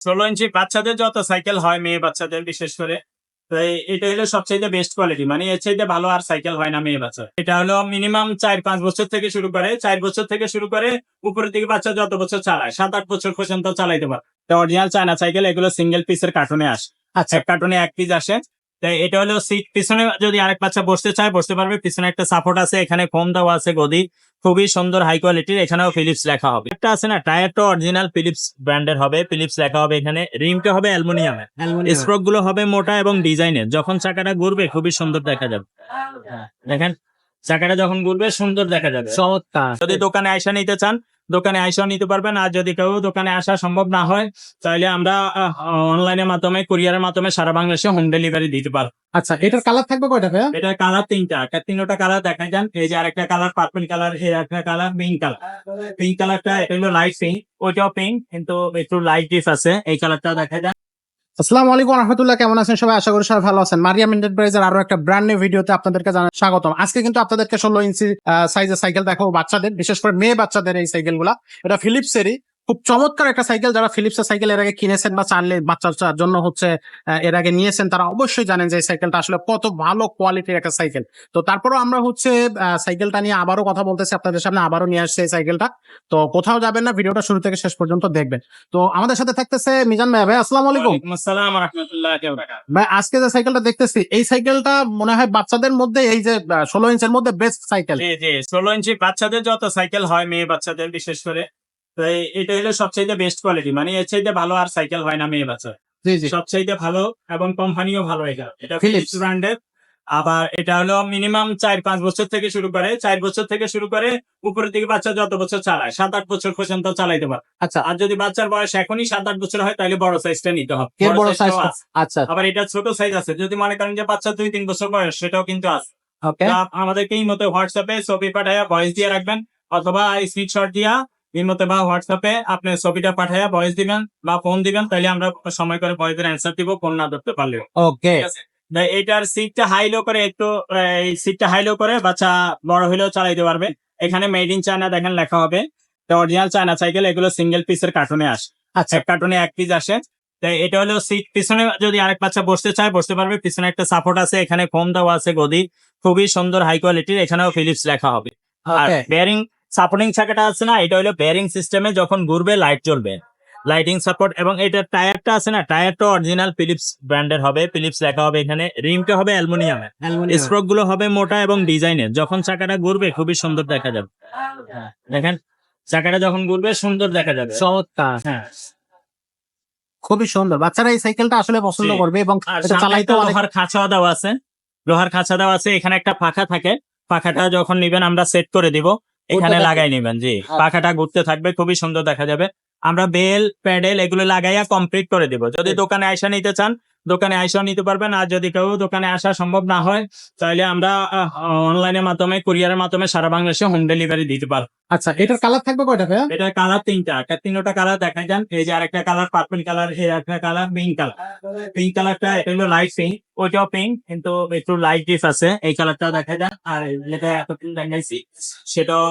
ষোলো ইঞ্চি বাচ্চাদের যত সাইকেল হয় মেয়ে বাচ্চাদের বিশেষ করে তো এটা হলো সবচাইতে বেস্ট কোয়ালিটি মানে এর চাইতে ভালো আর সাইকেল হয় না মেয়ে বাচ্চা এটা হলো মিনিমাম চার পাঁচ বছর থেকে শুরু করে চার বছর থেকে শুরু করে উপরের দিকে বাচ্চা যত বছর চালায় সাত আট বছর পর্যন্ত চালাইতে পারে। তো অরিজিনাল চায়না সাইকেল এগুলো সিঙ্গেল পিসের কার্টুনে আসে। আচ্ছা। কার্টুনে এক পিস আসে। তাই এটা হলো সিট পিছনে যদি আরেক বাচ্চা বসতে চায় বসতে পারবে। পিছনে একটা সাপোর্ট আছে এখানে ফোম দেওয়া আছে গদি। খুবই সুন্দর হাই কোয়ালিটির এখানেও ফিলিপস লেখা হবে। একটা আছে না টায়ারটা অরিজিনাল ফিলিপস ব্র্যান্ডের হবে। ফিলিপস লেখা হবে এখানে। রিমটা হবে অ্যালুমিনিয়ামের স্ট্রোকগুলো হবে মোটা এবং ডিজাইনের যখন চাকাটা ঘুরবে খুবই সুন্দর দেখা যাবে। দেখেন চাকাটা যখন ঘুরবে সুন্দর দেখা যাবে। চমৎকার। যদি দোকানে আইসা নিতে চান দোকানে আইসাও নিতে পারবেন। আর যদি কেউ দোকানে আসা সম্ভব না হয় তাহলে আমরা অনলাইনের মাধ্যমে কুরিয়ারের মাধ্যমে সারা বাংলাদেশে হোম ডেলিভারি দিতে পারব। আচ্ছা এটার কালার থাকবে কয়টা ভাইয়া? এটার কালার তিনটা। তিনটা কালার দেখা যান। এই যে আরেকটা কালার পার্পল কালার এই একটা কালার পিঙ্ক কালার পিঙ্ক কালারটা এটা হলো লাইট পিঙ্ক ওইটাও পিঙ্ক কিন্তু একটু লাইট ডিফ আছে। এই কালারটা দেখা যান। আসসালামু আলাইকুম রহমতুল্লাহ, কেমন আছেন সবাই? আশা করি সবাই ভালো আছেন। মারিয়াম এন্টারপ্রাইজের আরও একটা ব্র্যান্ড নিউ ভিডিওতে আপনাদেরকে জানাই স্বাগতম। আজকে কিন্তু আপনাদেরকে ষোলো ইঞ্চি সাইজের সাইকেল দেখাবো বাচ্চাদের, বিশেষ করে মেয়ে বাচ্চাদের এই সাইকেলগুলা। এটা ফিলিপসেরই খুব চমৎকার একটা সাইকেল যারা ফিলিপসের সাইকেল এর আগে কিনেছেন বা চানলে বাচ্চার জন্য হচ্ছে এর আগে নিয়েছেন তারা অবশ্যই জানেন যে সাইকেলটা আসলে কত ভালো কোয়ালিটির একটা সাইকেল। তো তারপরও আমরা হচ্ছে সাইকেলটা নিয়ে আবারও কথা বলতেছি আপনাদের সামনে আবারও নিয়ে আসছে এই সাইকেলটা। তো কোথাও যাবেন না ভিডিওটা শুরু থেকে শেষ পর্যন্ত দেখবেন। তো আমাদের সাথে থাকতেছে মিজান ভাই। ভাই আসসালামু আলাইকুম। ওয়ালাইকুম আসসালাম রহমতুল্লাহ ভাই আজকে যে সাইকেলটা দেখতেছি এই সাইকেলটা মনে হয় বাচ্চাদের মধ্যে এই যে ষোলো ইঞ্চের মধ্যে বেস্ট সাইকেল। জি জি ষোলো ইঞ্চি বাচ্চাদের যত সাইকেল হয় মেয়ে বাচ্চাদের বিশেষ করে। তো এটা হলো সবচাইতে বেস্ট কোয়ালিটি মানে এর চাইতে ভালো আর সাইকেল হয় না মেয়ে বাচ্চা সবচাইতে ভালো এবং কোম্পানিও ভালো এটা। এটা ফিলিপস ব্র্যান্ডের আবার এটা হলো মিনিমাম চার পাঁচ বছর থেকে শুরু করে চার বছর থেকে শুরু করে উপরের দিকে বাচ্চা যত বছর চালায় সাত আট বছর পর্যন্ত চালাইতে পারে। আচ্ছা। আর যদি বাচ্চার বয়স এখনই সাত আট বছর হয় তাহলে বড় সাইজটা নিতে হবে। বড় সাইজ আচ্ছা। আবার এটা ছোট সাইজ আছে। যদি মনে করেন যে বাচ্চা দুই তিন বছর বয়স সেটাও কিন্তু আছে। আমাদেরকে এই মতো হোয়াটসঅ্যাপে ছবি পাঠাইয়া ভয়েস দিয়ে রাখবেন অথবা স্ক্রিনশট দিয়া এই মতো বা হোয়াটসঅ্যাপে আপনি ছবিটা পাঠাইয়া ভয়েস দিবেন বা ফোন দিবেন তাহলে আমরা সময় করে ভয়েসের অ্যান্সার দিব ফোন না ধরতে পারলেও। ওকে এটার সিটটা হাই লো করে একটু এই সিটটা হাই লো করে বাচ্চা বড় হলেও চালাইতে পারবে। এখানে মেড ইন চায়না দেখেন লেখা হবে। অরিজিনাল চায়না সাইকেল এগুলো সিঙ্গেল পিসের কার্টুনে আসে। আচ্ছা। কার্টুনে এক পিস আসে। তাই এটা হলো সিট পিছনে যদি আরেক বাচ্চা বসতে চায় বসতে পারবে। পিছনে একটা সাপোর্ট আছে এখানে ফোম দেওয়া আছে গদি। খুবই সুন্দর হাই কোয়ালিটির এখানেও ফিলিপস লেখা হবে। আর বেয়ারিং সাপোর্টিং চাকাটা আছে না এটা হলো বেয়ারিং সিস্টেমে যখন ঘুরবে লাইট জ্বলবে। লাইটিং সাপোর্ট এবং এটা টায়ারটা আছে না টায়ারটা অরিজিনাল ফিলিপস ব্র্যান্ডের হবে ফিলিপস লেখা হবে এখানে রিমটা হবে অ্যালুমিনিয়ামের স্ট্রোকগুলো হবে মোটা এবং ডিজাইনের। যখন চাকাটা ঘুরবে খুবই সুন্দর দেখা যাবে। দেখেন চাকাটা যখন ঘুরবে সুন্দর দেখা যাবে। চমৎকার। হ্যাঁ। খুবই সুন্দর। বাচ্চারা এই সাইকেলটা আসলে পছন্দ করবে এবং চালাইতে লোহার খাঁচা দেওয়া আছে। লোহার খাঁচা দেওয়া আছে এখানে একটা পাখা থাকে। পাখাটা যখন নিবেন আমরা সেট করে দিব। এখানে লাগাই নেবেন জি। আচ্ছা। পাখাটা ঘুরতে থাকবে খুবই সুন্দর দেখা যাবে। আমরা বেল প্যাডেল এগুলো লাগাইয়া কমপ্লিট করে দিব। যদি দোকানে আইসা নিতে চান দোকানে আইসা নিতে পারবেন। আর যদি কেউ দোকানে আসা সম্ভব না হয় তাহলে আমরা অনলাইনের মাধ্যমে কুরিয়ারের মাধ্যমে সারা বাংলাদেশে হোম ডেলিভারি দিতে পারব। আচ্ছা এটার কালার থাকবে কয়টা ভাইয়া? এটা কালার তিনটা। একটা তিনটা কালার দেখা যান। এই যে আরেকটা কালার পার্পল কালার এই একটা কালার পিঙ্ক কালার। পিঙ্ক কালারটা এটা হলো লাইট পিঙ্ক ওইটাও পিঙ্ক কিন্তু একটু লাইট ডিফ আছে। এই কালারটা দেখা যান। আর যেটা এতক্ষণ দেখাইছি সেটাও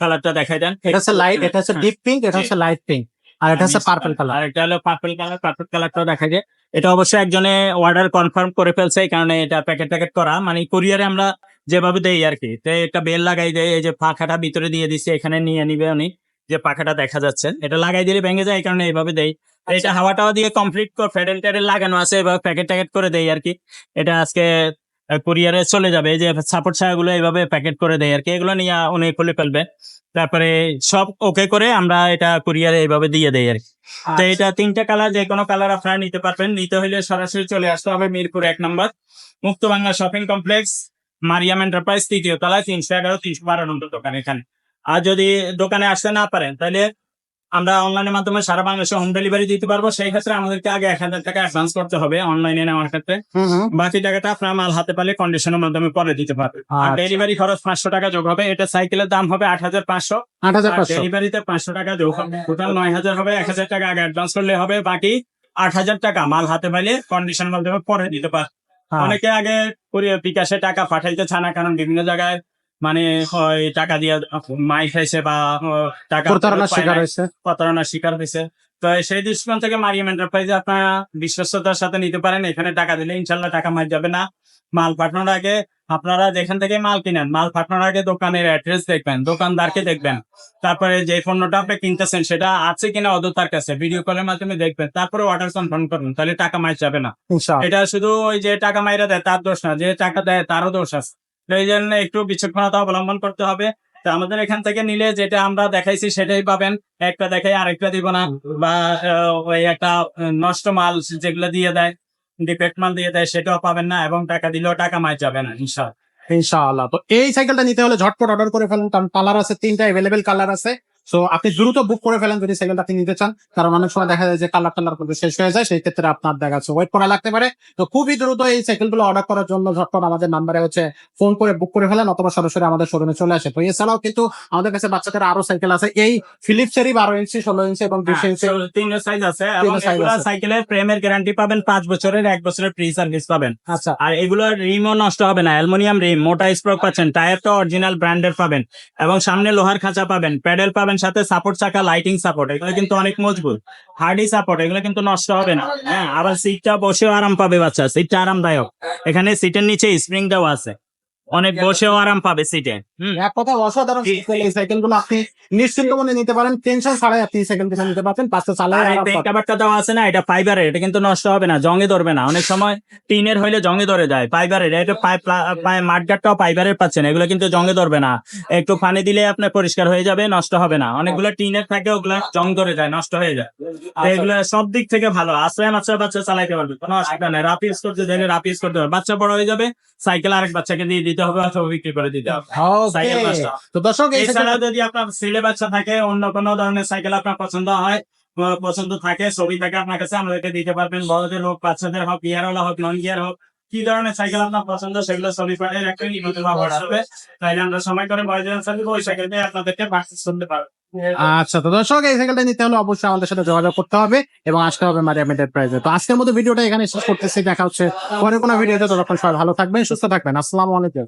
কালারটা দেখা যান। এটা হচ্ছে লাইট এটা হচ্ছে ডিপ পিঙ্ক এটা হচ্ছে লাইট পিঙ্ক আর এটা হচ্ছে পার্পল কালার আর এটা হলো পার্পল কালার পার্পল কালারটাও দেখা যায়। এটা অবশ্যই একজনে অর্ডার কনফার্ম করে ফেলছে এই কারণে এটা প্যাকেট প্যাকেট করা। মানে কুরিয়ারে আমরা যেভাবে দেই আর কি তো একটা বেল লাগাই দেয় এই যে পাখাটা ভিতরে দিয়ে দিচ্ছে এখানে নিয়ে নিবে উনি যে পাখাটা দেখা যাচ্ছে। এটা লাগাই দিলে ভেঙে যায় এই কারণে এইভাবে দেই। এটা হাওয়া টাওয়া দিয়ে কমপ্লিট করে ফেডেল টেডেল লাগানো আছে এভাবে প্যাকেট ট্যাকেট করে দেই আর কি। এটা আজকে কুরিয়ারে চলে যাবে এই যে সাপোর্ট ছায়াগুলো এইভাবে প্যাকেট করে দেয় আর কি এগুলো নিয়ে উনি খুলে ফেলবে। তারপরে সব ওকে করে আমরা এটা কুরিয়ারে এইভাবে দিয়ে দেই আর কি। আচ্ছা। তো এটা তিনটা কালার যে কোনো কালার আপনারা নিতে পারবেন। নিতে হলে সরাসরি চলে আসতে হবে মিরপুর এক নম্বর। Mukto Bangla shopping complex Mariam enterprise তৃতীয় তলায় তিনশো এগারো তিনশো বারো নম্বর দোকান এখানে। আর যদি দোকানে আসতে না পারেন তাহলে আমরা অনলাইনের মাধ্যমে সারা বাংলাদেশে হোম ডেলিভারি দিতে পারব। সেই ক্ষেত্রে আমাদেরকে আগে এক হাজার টাকা অ্যাডভান্স করতে হবে অনলাইনে নেওয়ার ক্ষেত্রে। বাকি টাকাটা আপনার মাল হাতে পারলে কন্ডিশনের মাধ্যমে পরে দিতে পারবে আর আচ্ছা। ডেলিভারি খরচ পাঁচশো টাকা যোগ হবে। এটা সাইকেলের দাম হবে আট হাজার পাঁচশো। আট হাজার ডেলিভারিতে পাঁচশো। টাকা যোগ হবে। টোটাল নয় হাজার হবে। এক হাজার টাকা আগে অ্যাডভান্স করলে হবে। বাকি আট হাজার টাকা মাল হাতে পাইলে কন্ডিশন মাধ্যমে পরে দিতে পারে হ্যাঁ। অনেকে আগে বিকাশে টাকা পাঠাইতে চায় না কারণ বিভিন্ন জায়গায় মানে হয় টাকা দিয়ে মাই খাইছে বা টাকা শিকার হয়েছে প্রতারণার শিকার হয়েছে তো সেই দৃষ্টিকোণ থেকে মারিয়াম এন্টারপ্রাইজে আপনারা বিশ্বস্ততার সাথে নিতে পারেন এখানে টাকা দিলে ইনশাল্লাহ টাকা মার যাবে না। মাল পাঠানোর আগে আপনারা যেখান থেকে মাল কিনেন মাল পাঠানোর আগে দোকানের অ্যাড্রেস দেখবেন দোকানদারকে দেখবেন। তারপরে যে পণ্যটা আপনি কিনতেছেন সেটা আছে কিনা অদতার কাছে ভিডিও কলের মাধ্যমে দেখবেন তারপরে অর্ডার কনফার্ম করুন তাহলে টাকা মার যাবে না। এটা শুধু ওই যে টাকা মাইরা দেয় তার দোষ না যে টাকা দেয় তারও দোষ আছে। এই জন্য একটু বিচক্ষণতা অবলম্বন করতে হবে। তো আমাদের এখান থেকে নিলে যেটা আমরা দেখাইছি সেটাই পাবেন। একটা দেখাই আরেকটা দিব না। বা ওই একটা নষ্ট মাল যেগুলো দিয়ে দেয় ডিফেক্ট মাল দিয়ে দেয়, সেটাও পাবেন না এবং টাকা দিলেও টাকা মাই যাবে না ইনশাল্লাহ ইনশাআল্লাহ। তো এই সাইকেলটা নিতে হলে ঝটপট অর্ডার করে ফেলুন। কারণ কালার আছে, তিনটা অ্যাভেলেবেল কালার আছে। সো আপনি দ্রুত বুক করে ফেলেন যদি সাইকেলটা আপনি নিতে চান। কারণ অনেক সময় দেখা যায় যে কালার টালার করতে শেষ হয়ে যায় সেই ক্ষেত্রে আপনার দেখা যাচ্ছে ওয়েট করা লাগতে পারে। তো খুবই দ্রুত এই সাইকেলগুলো অর্ডার করার জন্য ঝটপট আমাদের নাম্বারে হচ্ছে ফোন করে বুক করে ফেলেন অথবা সরাসরি আমাদের শোরুমে চলে আসে। তো এছাড়াও কিন্তু আমাদের কাছে বাচ্চাদের আরও সাইকেল আছে। এই ফিলিপসেরই বারো ইঞ্চি ষোলো ইঞ্চি এবং বিশ ইঞ্চি তিন সাইজ আছে। সাইকেলের প্রেমের গ্যারান্টি পাবেন পাঁচ বছরের এক বছরের ফ্রি সার্ভিস পাবেন। আচ্ছা। আর এগুলো রিমও নষ্ট হবে না অ্যালুমিনিয়াম রিম মোটা স্প্রক পাচ্ছেন টায়ারটা অরিজিনাল ব্র্যান্ডের পাবেন এবং সামনে লোহার খাঁচা পাবেন প্যাডেল পাবেন সাথে সাপোর্ট চাকা লাইটিং সাপোর্ট এগুলো কিন্তু অনেক মজবুত। হার্ডি সাপোর্ট এগুলো কিন্তু নষ্ট হবে না। হ্যাঁ আবার সিটটা বসেও আরাম পাবে বাচ্চা সিটটা আরামদায়ক। এখানে সিটের নিচে স্প্রিং আছে। অনেক বসেও আরাম পাবে সিটে এক কথা অসাধারণ এই- সাইকেল এই সাইকেলগুলো আপনি নিশ্চিন্ত মনে নিতে পারেন টেনশন ছাড়াই আপনি সাইকেল থেকে নিতে পারবেন ব্রেক পাবেন। কাভারটা দেওয়া আছে না এটা ফাইবারের এটা কিন্তু নষ্ট হবে না জঙ্গে ধরবে না। অনেক সময় টিনের হইলে জঙ্গে ধরে যায় ফাইবারের এটা মাঠগাটটাও ফাইবারের পাচ্ছেন এগুলো কিন্তু জঙ্গে ধরবে না। একটু পানি দিলে আপনার পরিষ্কার হয়ে যাবে নষ্ট হবে না। অনেকগুলো টিনের থাকে ওগুলো জং ধরে যায় নষ্ট হয়ে যায়। তো এগুলো সব দিক থেকে ভালো আশ্রয় বাচ্চা বাচ্চা চালাইতে পারবে কোনো অসুবিধা নেই। ইউজ করতে চাইলে ইউজ করতে পারবে। বাচ্চা বড় হয়ে যাবে সাইকেল আরেক বাচ্চাকে দিয়ে দিতে হবে অথবা বিক্রি করে দিতে হবে। সাইকেল। তো দর্শক এছাড়া যদি আপনার বাচ্চা থাকে অন্য কোনো ধরনের সাইকেল আপনার পছন্দ হয় পছন্দ থাকে ছবি থাকে আপনার কাছে আমাদেরকে দিতে পারবেন। বড়দের হোক বাচ্চাদের হোক গিয়ার ওলা হোক নন গিয়ার হোক কি ধরনের সাইকেল আপনার পছন্দ সেগুলো ছবি পাঠিয়ে রাখবেন ইমেল বা হোয়াটসঅ্যাপে তাইলে আমরা সময় করে বয়স আনসার ওই সাইকেল আপনাদেরকে পার্চেস করতে পারবেন আচ্ছা তো দর্শক, এই সাইকেলটা নিতে হলে অবশ্যই আমাদের সাথে যোগাযোগ করতে হবে এবং আসতে হবে মারিয়া এন্টারপ্রাইজে প্রাইজে তো আজকের মতো ভিডিওটা এখানে শেষ করতেছি। দেখা হচ্ছে পরে কোনো ভিডিওতে। ততক্ষণ সবাই ভালো থাকবেন, সুস্থ থাকবেন। আসসালামু আলাইকুম।